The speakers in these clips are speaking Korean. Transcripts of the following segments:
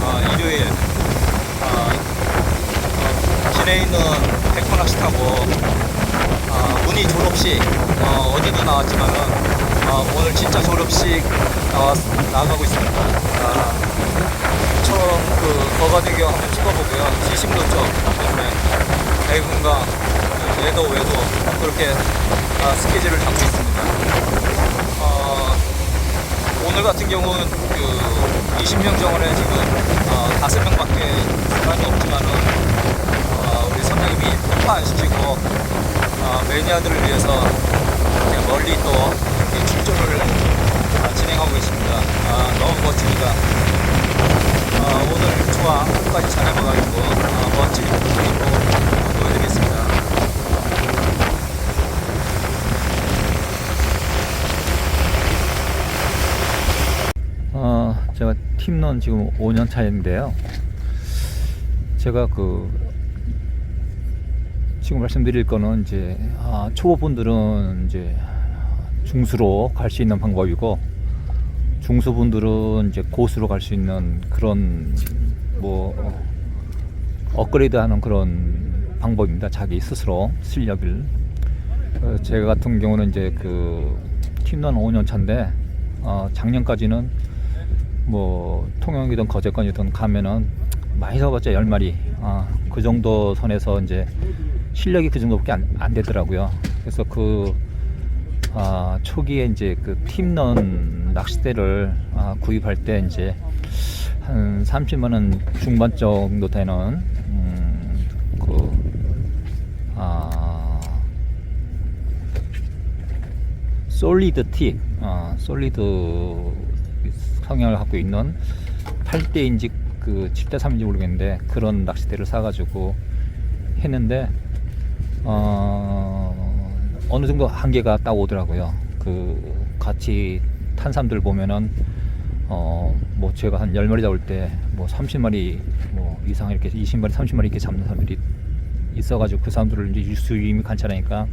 어, 일요일 어, 어, 진해 있는 백퍼낚시 타고 어, 문의 졸업식 어, 어디도 나왔지만은 어, 오늘 진짜 졸업식 나왔, 나가고 있습니다. 아, 처음 그 거가대교 한번 찍어보고요. 지심도 쪽 대군강 외도 외도 그렇게 아, 스케줄을 잡고 있습니다. 어, 오늘 같은 경우는 그 20명 정원에 지금 어, 5명밖에 사람이 없지만은 어, 우리 선장님이 폭파 안 시키고 어, 매니아들을 위해서 멀리 또 출조를 아, 진행하고 계십니다. 아, 너무 멋집니다. 어, 오늘 조항 끝까지 잘 해봐가지고 어, 멋진 보여드리겠습니다. 어, 제가 팀런 지금 5년 차인데요. 제가 그 지금 말씀드릴 거는 이제 아, 초보분들은 이제 중수로 갈 수 있는 방법이고 중수분들은 이제 고수로 갈 수 있는 그런 뭐 업그레이드하는 그런 방법입니다. 자기 스스로 실력을 어, 제가 같은 경우는 이제 그 팀런 5년 차인데 어, 작년까지는 뭐 통영이든 거제권이든 가면은 많이 잡았자 10마리. 아, 그 정도 선에서 이제 실력이 그 정도밖에 안, 안 되더라고요. 그래서 그 아, 초기에 이제 그 팀런 낚싯대를 아, 구입할 때 이제 한 30만 원 중반 정도 되는 음, 그 아, 솔리드 팁, 어, 솔리드 성향을 갖고 있는 8대인지 그 7대 3인지 모르겠는데 그런 낚싯대를 사가지고 했는데 어, 어느 정도 한계가 딱 오더라고요. 그 같이 탄 사람들 보면은 어, 뭐 제가 한 10마리 잡을 때 뭐 30마리 뭐 이상 이렇게 20마리, 30마리 이렇게 잡는 사람들이 있어가지고 그 사람들을 이제 유수임이 관찰하니까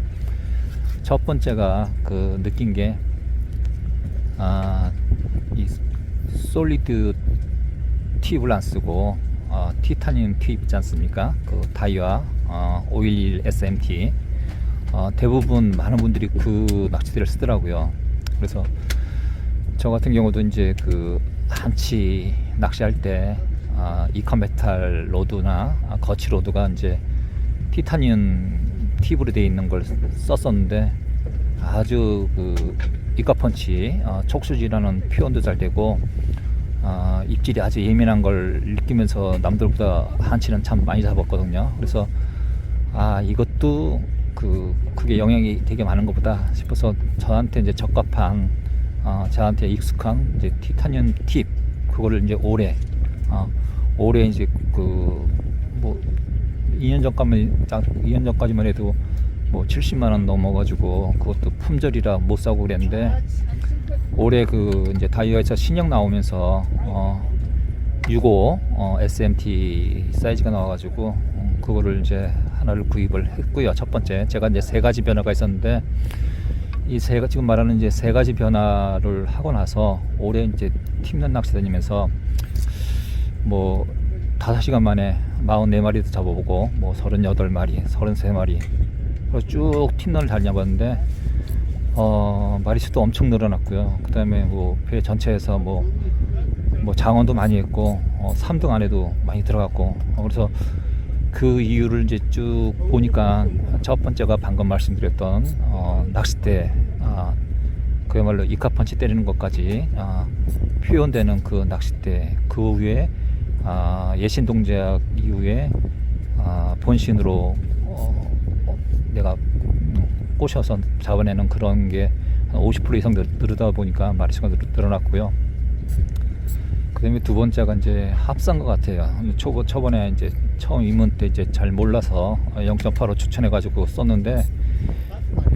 첫 번째가 그 느낀 게 아, 이 솔리드 팁을 안 쓰고 어, 티타늄 팁 있지 않습니까? 그 다이와 어, 511 SMT 어, 대부분 많은 분들이 그 낚싯대를 쓰더라고요. 그래서 저 같은 경우도 이제 그 한치 낚시할 때 아, 이카메탈 로드나 아, 거치 로드가 이제 티타늄 팁으로 되어 있는 걸 썼었는데 아주 그 이카펀치 어, 촉수질하는 표현도 잘 되고 아, 입질이 아주 예민한 걸 느끼면서 남들보다 한치는 참 많이 잡았거든요. 그래서 아 이것도 그 그게 영향이 되게 많은 것보다 싶어서 저한테 이제 적합한 어, 저한테 익숙한 이제 티타늄 팁 그거를 이제 올해 어, 올해 이제 그 뭐 2년 전까지만 2년 전까지만 해도 뭐 70만 원 넘어가지고 그것도 품절이라 못 사고 그랬는데 올해 그 이제 다이어에서 신형 나오면서 어, 65 어, SMT 사이즈가 나와가지고 어, 그거를 이제 하나를 구입을 했고요. 첫 번째 제가 이제 세 가지 변화가 있었는데 이세 가지 지금 말하는 이제 세 가지 변화를 하고 나서 올해 이제 팀런 낚시 다니면서 뭐 다섯 시간 만에 44마리도 잡아보고 뭐 38마리, 33마리 그래서 쭉 팀런을 다녀봤는데 어, 마리수도 엄청 늘어났고요. 그 다음에 뭐 배 전체에서 뭐, 뭐 장원도 많이 했고, 어, 3등 안에도 많이 들어갔고, 어, 그래서 그 이유를 이제 쭉 보니까 첫 번째가 방금 말씀드렸던 어, 낚싯대, 아, 그야말로 이카펀치 때리는 것까지 아, 표현되는 그 낚싯대, 그 위에 아, 예신 동작 이후에 아, 본신으로 내가 꼬셔서 잡아내는 그런 게 한 50% 이상 늘- 늘다 보니까 마리수가 늘- 늘어났고요. 그다음에 두 번째가 이제 합산 것 같아요. 초 초반에 이제 처음 입문 때 이제 잘 몰라서 0.85 추천해가지고 썼는데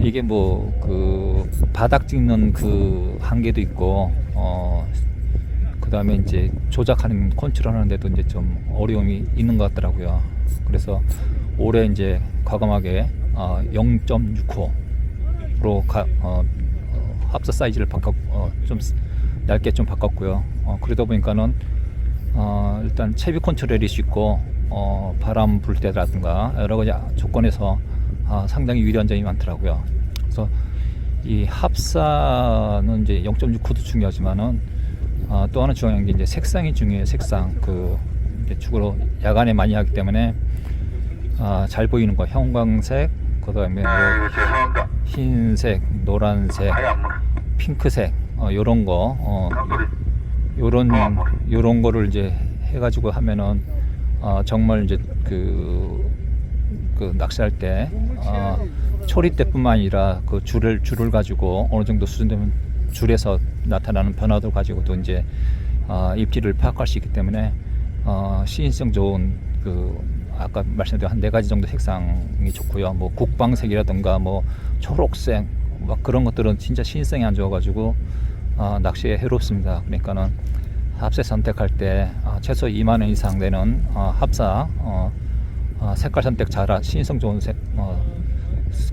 이게 뭐 그 바닥 찍는 그 한계도 있고 어 그다음에 이제 조작하는 컨트롤 하는데도 이제 좀 어려움이 있는 것 같더라고요. 그래서 올해 이제 과감하게 어, 0.65로 가, 어, 어, 합사 사이즈를 바꿔 어, 좀 얇게 좀 바꿨고요. 어, 그러다 보니까는 어, 일단 채비 컨트롤이 쉽고 어, 바람 불 때라든가 여러 가지 조건에서 아, 상당히 유리한 점이 많더라고요. 그래서 이 합사는 이제 0.6코도 중요하지만은 아, 또 하나 중요한 게 이제 색상이 중요해요. 색상 그 주로 야간에 많이 하기 때문에 아, 잘 보이는 거 형광색 그 다음에 뭐 아이고 죄송합니다. 흰색, 노란색. 핑크색 어, 요런 거 어. 요런 요런 거를 이제 해가지고 하면은 어, 정말 이제 그, 그 낚시할 때 어, 초리 때뿐만 아니라 그 줄을 줄을 가지고 어느 정도 수준 되면 줄에서 나타나는 변화도 가지고도 이제 어, 입질을 파악할 수 있기 때문에 어, 시인성 좋은 그 아까 말씀드린 한 네 가지 정도 색상이 좋고요. 뭐 국방색이라든가 뭐 초록색 막 그런 것들은 진짜 시인성이 안 좋아가지고 어, 낚시에 해롭습니다. 그러니까는 합사 선택할 때 어, 최소 2만 원 이상 되는 어, 합사 어, 어, 색깔 선택 잘하 신성 좋은 색, 어,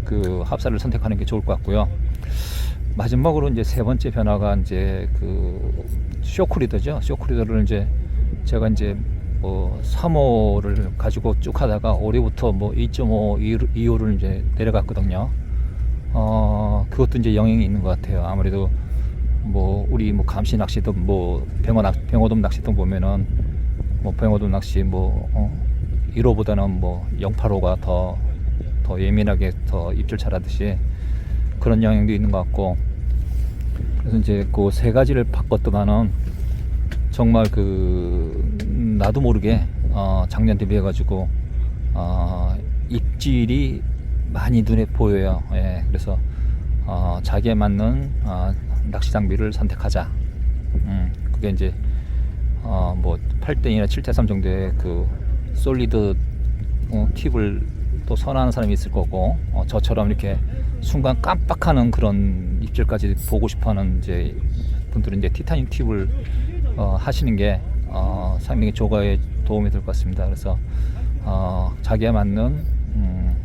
그 합사를 선택하는 게 좋을 것 같고요. 마지막으로 이제 세 번째 변화가 이제 그 쇼크리더죠. 쇼크리더를 이제 제가 이제 뭐 3호를 가지고 쭉 하다가 올해부터 뭐 2.5, 2호를 이제 내려갔거든요. 어, 그것도 이제 영향이 있는 것 같아요. 아무래도 뭐 우리 뭐 감시 낚시도 뭐 병어 낚 병어돔 낚시도 보면은 뭐 병어돔 낚시 뭐 어, 1호보다는 뭐 085가 더 더 예민하게 더 입질 잘하듯이 그런 영향도 있는 것 같고 그래서 이제 그 세 가지를 바꿨더만은 정말 그 음, 나도 모르게 어, 작년 대비해 가지고 어, 입질이 많이 눈에 보여요. 예, 그래서 어, 자기에 맞는 어, 낚시 장비를 선택하자. 음, 그게 이제 어, 뭐 8대이나 7대3 정도의 그 솔리드 어, 팁을 또 선호하는 사람이 있을 거고 어, 저처럼 이렇게 순간 깜빡하는 그런 입질까지 보고 싶어하는 이제 분들은 이제 티타늄 팁을 어, 하시는 게 어, 상당히 조과에 도움이 될 것 같습니다. 그래서 어, 자기에 맞는 음,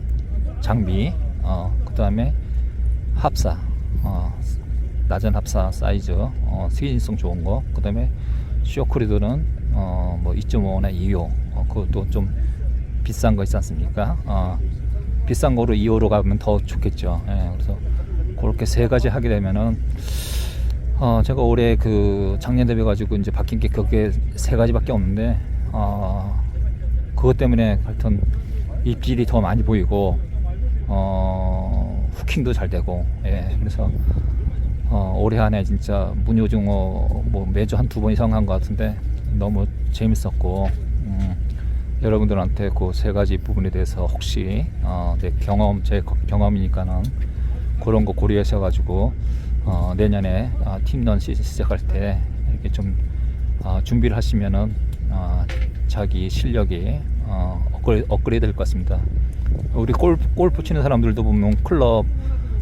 장비, 어, 그 다음에 합사, 어, 낮은 합사 사이즈, 어, 스기인성 좋은 거, 그 다음에 쇼크리드는 어, 뭐 2.5나 2호, 어, 그것도 좀 비싼 거 있지 않습니까? 어, 비싼 거로 2호로 가면 더 좋겠죠. 예, 그래서 그렇게 세 가지 하게 되면은 어, 제가 올해 그 작년 대비 가지고 이제 바뀐 게 그게 세 가지밖에 없는데 어, 그것 때문에 하여튼 입질이 더 많이 보이고 어, 후킹도 잘 되고 예, 그래서 어, 올해 한해 진짜 문효중어 뭐 매주 한 두 번 이상 한 것 같은데 너무 재밌었고 음, 여러분들한테 그 세 가지 부분에 대해서 혹시 어, 내 경험 제 거- 경험이니까는 그런 거 고려하셔 가지고 어, 내년에 어, 팀런 시즌 시작할 때 이렇게 좀 어, 준비를 하시면은 어, 자기 실력이 어, 업그레이드, 업그레이드 될 것 같습니다. 우리 골프, 골프 치는 사람들도 보면 클럽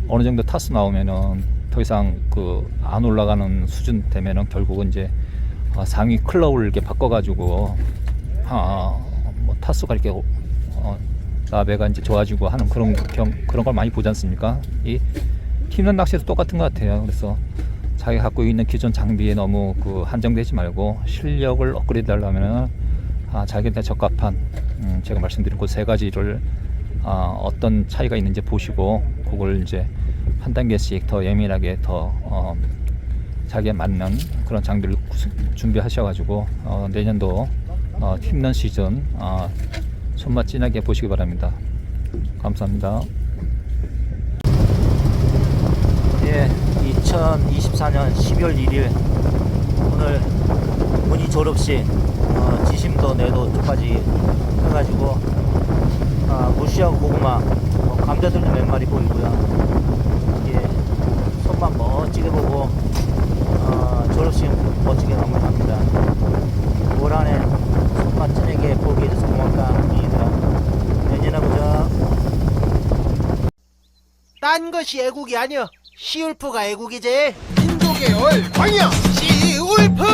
어느 정도 타수 나오면은 더 이상 그 안 올라가는 수준 되면은 결국은 이제 어, 상위 클럽을 이렇게 바꿔가지고 아, 뭐 타수가 이렇게 어, 나배가 이제 좋아지고 하는 그런 경, 그런 걸 많이 보지 않습니까? 이 팀런 낚시도 똑같은 것 같아요. 그래서 자기가 갖고 있는 기존 장비에 너무 그 한정되지 말고 실력을 업그레이드 하려면은 아, 자기한테 적합한 음, 제가 말씀드린 그 세 가지를 아, 어떤 차이가 있는지 보시고 그걸 이제 한 단계씩 더 예민하게 더 어, 자기에 맞는 그런 장비를 준비하셔가지고 어, 내년도 어, 팀런 시즌 어, 손맛 진하게 보시기 바랍니다. 감사합니다. 예, 2024년 12월 1일. 오늘 문희 졸업식 어, 지심도 내도 쪽까지 해가지고 아, 무시하고 고구마 어, 감자들도 몇 마리 보이고요. 예, 손만 멋지게 보고 어, 졸업식 멋지게 마무리합니다. 올 한해 손맛 진하게 보게 해줘서 고맙다. 얘들아 내년에 보자 딴 것이 애국이 아니여 시울프가 애국이지. 민족의 얼 광야. 시울프.